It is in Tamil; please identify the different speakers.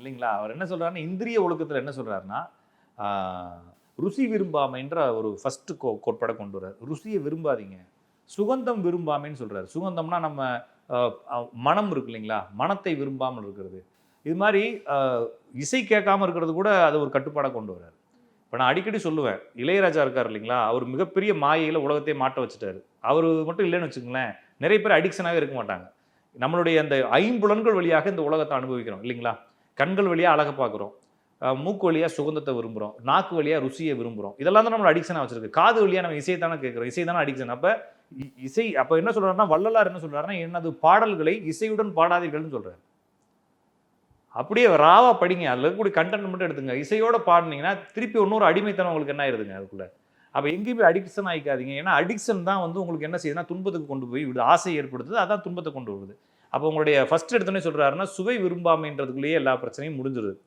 Speaker 1: இல்லைங்களா? அவர் என்ன சொல்கிறாருன்னா இந்திரிய ஒழுக்கத்தில் என்ன சொல்கிறாருன்னா ருசி விரும்பாமைன்ற ஒரு ஃபஸ்ட்டு கோ கோட்பாடை கொண்டு வரார் ருசியை விரும்பாதீங்க. சுகந்தம் விரும்பாமைன்னு சொல்கிறார் சுகந்தம்னா நம்ம மனம் இருக்கு இல்லைங்களா? மனத்தை விரும்பாமல் இருக்கிறது. இது மாதிரி இசை கேட்காமல் இருக்கிறது கூட அது ஒரு கட்டுப்பாடை கொண்டு வரார் இப்போ நான் அடிக்கடி சொல்லுவேன் இளையராஜா இருக்கார் இல்லைங்களா? அவர் மிகப்பெரிய மாயையில் உலகத்தையே மாட்ட வச்சுட்டாரு. அவர் மட்டும் இல்லைன்னு வச்சுக்கோங்களேன் நிறைய பேர் அடிக்ஷனாகவே இருக்க மாட்டாங்க. நம்மளுடைய அந்த ஐம்புலன்கள் வழியாக இந்த உலகத்தை அனுபவிக்கிறோம் இல்லைங்களா? கண்கள் வழியாக அழகை பார்க்குறோம். மூக்கு வழியாக சுகந்தத்தை விரும்புகிறோம் நாக்கு வழியாக ருசியை விரும்புகிறோம் இதெல்லாம் தான் நம்மளை அடிக்ஷனாக வச்சிருக்கு. காது வழியாக நம்ம இசையை தானே கேட்குறோம். இசை தானே அடிக்ஷன் அப்போ இசை அப்போ என்ன சொல்கிறாருன்னா வள்ளலார் என்ன சொல்கிறாருன்னா என்னது பாடல்களை இசையுடன் பாடாதீர்கள்னு சொல்கிறார் அப்படியே ராவா படிங்க. அதில் இருக்கக்கூடிய கண்டென்ட் மட்டும் எடுத்துங்க. இசையோட பாடினீங்கன்னா திருப்பி இன்னொரு அடிமைத்தனம் உங்களுக்கு என்ன ஆயிருதுங்க அதுக்குள்ளே. அப்போ எங்கேயுமே அடிக்ஷன் ஆகிக்காதீங்க ஏன்னா அடிக்ஷன் தான் வந்து உங்களுக்கு என்ன செய்யுதுன்னா துன்பத்துக்கு கொண்டு போய் விடுது ஆசை ஏற்படுத்துது. அதான் துன்பத்தை கொண்டு வருது. அப்போ உங்களுடைய ஃபஸ்ட் எடுத்தோன்னே சொல்கிறாருன்னா சுவை விரும்பாமைன்றதுக்குள்ளேயே எல்லா பிரச்சனையும் முடிஞ்சிருது.